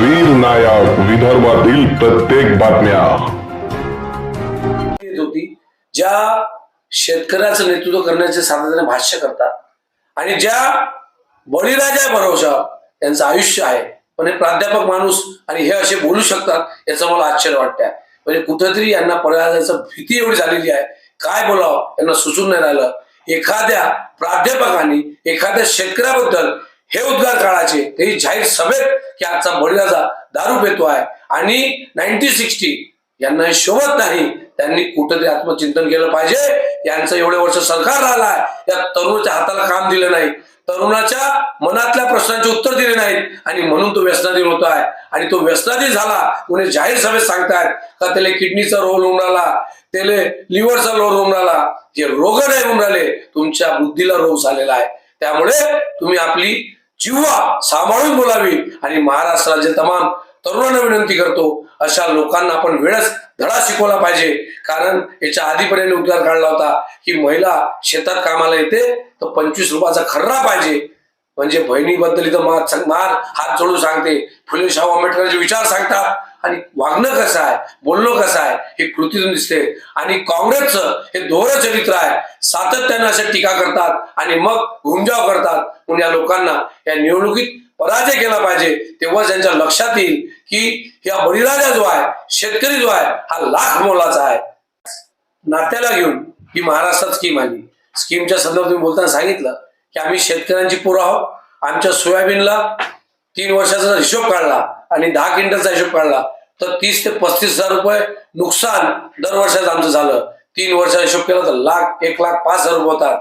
वीर नायक विदर्भातील प्रत्येक बातम्या. येत होती ज्या शेतकऱ्याचं नेतृत्व करण्याचे सातत्याने भाष्य करतात आणि ज्या बळीराजा भरोसा त्यांचं आयुष्य आहे पण हे प्राध्यापक माणूस आणि हे असे बोलू शकतात याचं मला आश्चर्य वाटतंय. म्हणजे कुठेतरी यांना पराजयाचं भीती एवढी झालेली आहे. काय बोलावं यांना सुचून नाही राहिलं. एखाद्या प्राध्यापकांनी एखाद्या शेतकऱ्याबद्दल हे उद्गार काढायचे ते जाहीर सभेत की आजचा बळीराजा दारू पेतो आहे. आणि नाईन्टी सिक्स्टी यांना हे शोभत नाही. त्यांनी कुठेतरी आत्मचिंतन केलं पाहिजे. यांचं एवढे वर्ष सरकार राहिलाय. या तरुणाच्या हाताला काम दिलं नाही. तरुणाच्या मनातल्या प्रश्नांचे उत्तर दिले नाहीत. आणि म्हणून तो व्यसनाधीन होतो आहे. आणि तो व्यसनाधीन झाला. कोणी जाहीर सभेत सांगतायत का त्याला किडनीचा रोग होऊन राहिला? त्याला लिव्हरचा रोग होऊन राहिला. जे रोग नाही होऊन राहिले तुमच्या बुद्धीला रोग झालेला आहे. त्यामुळे तुम्ही आपली जिव्हा सांभाळून बोलावी आणि महाराष्ट्र राज्य तमाम तरुणांना विनंती करतो अशा लोकांना आपण वेळच धडा शिकवला पाहिजे. कारण याच्या आधीपर्यंत उद्गार काढला होता की महिला शेतात कामाला येते तर पंचवीस रुपयाचा खर्रा पाहिजे. म्हणजे बहिणीबद्दल इथं मार हात जोडून सांगते. फुले शाहू आंबेडकरांचे विचार सांगतात. आणि वागणं कसं आहे बोलणं कसं आहे हे कृतीतून दिसते. आणि काँग्रेसचं हे धोर चरित्र आहे. सातत्यानं अशा टीका करतात आणि मग घुमजाव करतात. म्हणून या लोकांना या निवडणुकीत पराजय केला पाहिजे. तेव्हा त्यांच्या लक्षात येईल की या बळीराजा जो आहे शेतकरी जो आहे हा लाख मोलाचा आहे. नात्याला घेऊन ही महाराष्ट्रात स्कीम आली. स्कीमच्या संदर्भात तुम्ही बोलताना सांगितलं की आम्ही शेतकऱ्यांची पोरं आहोत. आमच्या सोयाबीनला तीन वर्षाचा हिशोब काढला. आणि दहा क्विंटलचा हिशोब काढला तर तीस ते पस्तीस हजार रुपये नुकसान दर वर्षाचं आमचं झालं. तीन वर्षाचा हिशोब केला तर लाख एक लाख पाच हजार रुपये होतात.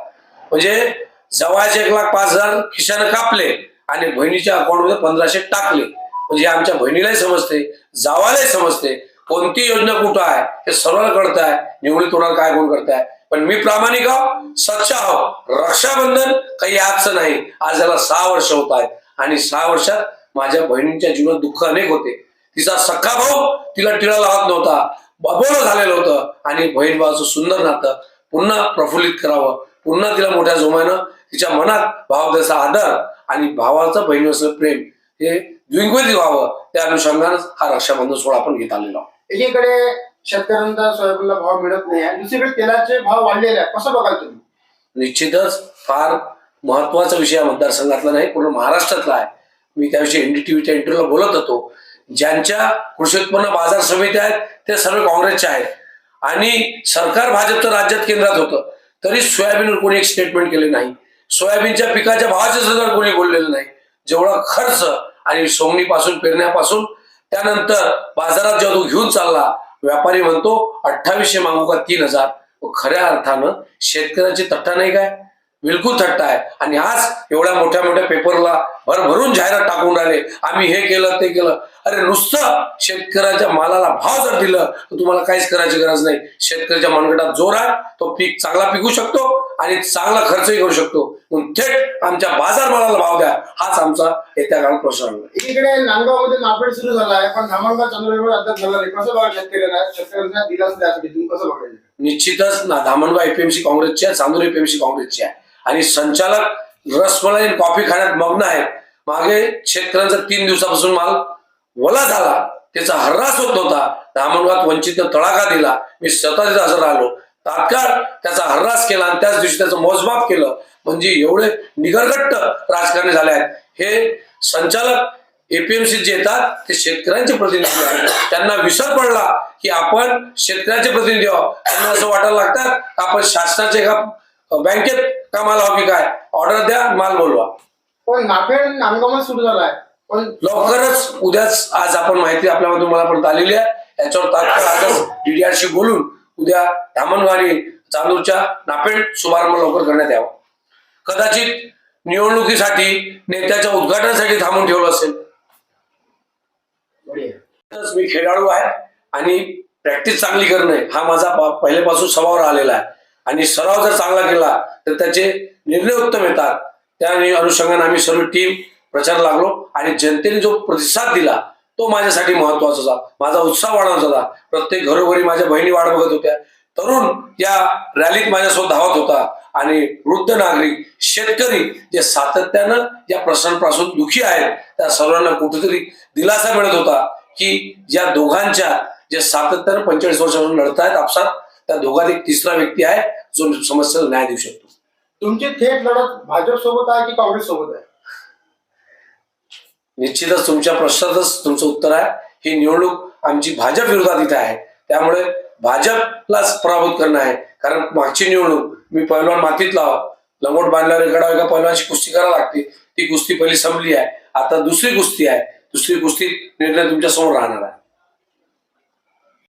म्हणजे जवळचे एक लाख पाच हजार खिशानं कापले आणि बहिणीच्या अकाउंटमध्ये पंधराशे टाकले. म्हणजे आमच्या बहिणीलाही समजते जावालाही समजते कोणती योजना कुठं आहे हे सर्वांना कळत आहे निवडणूक तोडाला काय कोण करताय. पण मी प्रामाणिक आहो सच्चा आहो. रक्षाबंधन काही आजचं नाही आज याला सहा वर्ष होत आहेत. आणि सहा वर्षात माझ्या बहिणीच्या जीवनात दुःख अनेक होते. तिचा सख्खा भाऊ तिला टिळा लावत नव्हता. बबोलं झालेलं होतं आणि बहीण भावाचं सुंदर नातं पुन्हा प्रफुल्लित करावं. पुन्हा तिला मोठ्या जोमानं तिच्या मनात भावाचा आदर आणि भावाचं बहिणीचं प्रेम हे द्विगुणित व्हावं. त्या अनुषंगानं हा रक्षाबंधन सोहळा आपण घेत आलेलो. एकीकडे शेतकऱ्यांचा सोयाबीनला भाव मिळत नाही आणि दुसरीकडे तेलाचे भाव वाढलेले आहेत. कसं बघाल तुम्ही? निश्चितच फार महत्त्वाचा विषय मतदारसंघातला नाही पूर्ण महाराष्ट्रातला आहे. मी त्याविषयी एनडीटीव्हीच्या इंटरव्ह्यूला बोलत होतो. ज्यांच्या कृषी उत्पन्न बाजार समित्या आहेत ते सर्व काँग्रेसच्या आहेत. आणि सरकार भाजपचं राज्यात केंद्रात होतं. तरी सोयाबीनवर कोणी एक स्टेटमेंट केले नाही. सोयाबीनच्या पिकाच्या भावाच्या सुद्धा कोणी बोललेलं नाही. जेवढा खर्च आणि सोमणीपासून पेरण्यापासून त्यानंतर बाजारात जेव्हा तो घेऊन चालला व्यापारी म्हणतो अठ्ठावीसशे मागू का तीन हजार. खऱ्या अर्थानं शेतकऱ्याची तट्टा नाही काय? बिलकुल थट्टा आहे. आणि आज एवढ्या मोठ्या मोठ्या पेपरला भरभरून जाहिरात टाकून राहिले. आम्ही हे केलं ते केलं. अरे नुसतं शेतकऱ्याच्या मालाला भाव जर दिलं तर तुम्हाला काहीच करायची गरज नाही. शेतकऱ्याच्या मनगटात जोर आहे तो पीक चांगला पिकू शकतो आणि चांगला खर्चही करू शकतो. म्हणून थेट आमच्या बाजार मालाला भाव द्या. हाच आमचा येत्या काळात प्रश्न. एकीकडे नांदगावमध्ये नापेड सुरू झाला आहे. पण धामणगाव चंद्रपूर अद्याप झाला नाही. कसं बघा शेतकऱ्यांना? शेतकऱ्यांना दिलासा द्यासाठी तुम्ही. कसं बघायचं? निश्चितच ना धामणगाव एपीएमसी काँग्रेसची आहे चांदूर एपीएमसी काँग्रेसची आहे. आणि संचालक रसमलाई आणि कॉफी खाण्यात मग्न आहेत. मागे शेतकऱ्यांचा तीन दिवसापासून माल वला झाला. त्याचा हर्रास होत नव्हता. धामणगावात वंचितनं तडाखा दिला. मी स्वतः तिथं हजर राहिलो. तात्काळ त्याचा हर्रास केला आणि त्याच दिवशी त्याचं मोजमाप केलं. म्हणजे एवढे निगरगट्ट राजकारणी झाले आहेत. हे संचालक एपीएमसी जे येतात ते शेतकऱ्यांचे प्रतिनिधी आहेत. त्यांना विसर पडला की आपण शेतकऱ्याचे प्रतिनिधी आहोत. त्यांना असं वाटायला लागतात आपण शासनाचे एका बँकेत कामाला हवं की काय? ऑर्डर द्या माल बोलवा. पण नापेड नांदगावमध्ये सुरू झाला आहे पण लवकरच उद्याच आज आपण माहिती आपल्यामध्ये तुम्हाला पण आलेली आहे. याच्यावर तात्काळ आजच डीडीआरशी बोलून उद्या धामणवाडी चांदूरच्या नापेड शुभारंभ लवकर करण्यात यावा. कदाचित निवडणुकीसाठी नेत्याच्या उद्घाटनासाठी थांबून ठेवलं असेल. मी खेळाडू आहे आणि प्रॅक्टिस चांगली करणे हा माझा पहिल्यापासून स्वभाव राहिलेला आहे. आणि सराव जर चांगला केला तर त्याचे निर्णय उत्तम येतात. त्या अनुषंगाने आम्ही सर्व टीम प्रचार लागलो आणि जनतेने जो प्रतिसाद दिला तो माझ्यासाठी महत्त्वाचा होता माझा उत्साह वाढवत होता. प्रत्येक घरोघरी माझ्या बहिणी वाट बघत होत्या. तरुण या रॅलीत माझ्यासोबत धावत होता आणि वृद्ध नागरिक शेतकरी जे सातत्यानं या प्रश्नांपासून दुखी आहेत त्या सर्वांना कुठेतरी दिलासा मिळत होता की या दोघांच्या जे सातत्यानं पंचेचाळीस वर्षापासून लढत आहेत आपसात त्या दोघात एक तिसरा व्यक्ती आहे. जो समस्येला न्याय देऊ शकतो. तुमची थेट लढत भाजप सोबत आहे की काँग्रेस सोबत आहे? निश्चितच तुमच्या प्रश्नातच तुमचं उत्तर आहे. ही निवडणूक आमची भाजप विरोधात इथे आहे. त्यामुळे भाजपलाच पराभूत करणं आहे. कारण मागची निवडणूक मी पहिलवान मातीत लाव लंगोट बांधल्यावर एका एका पहिलवानची कुस्ती करावी लागते ती कुस्ती पहिली संपली आहे. आता दुसरी कुस्ती आहे. दुसरी कुस्ती निर्णय तुमच्यासमोर राहणार आहे.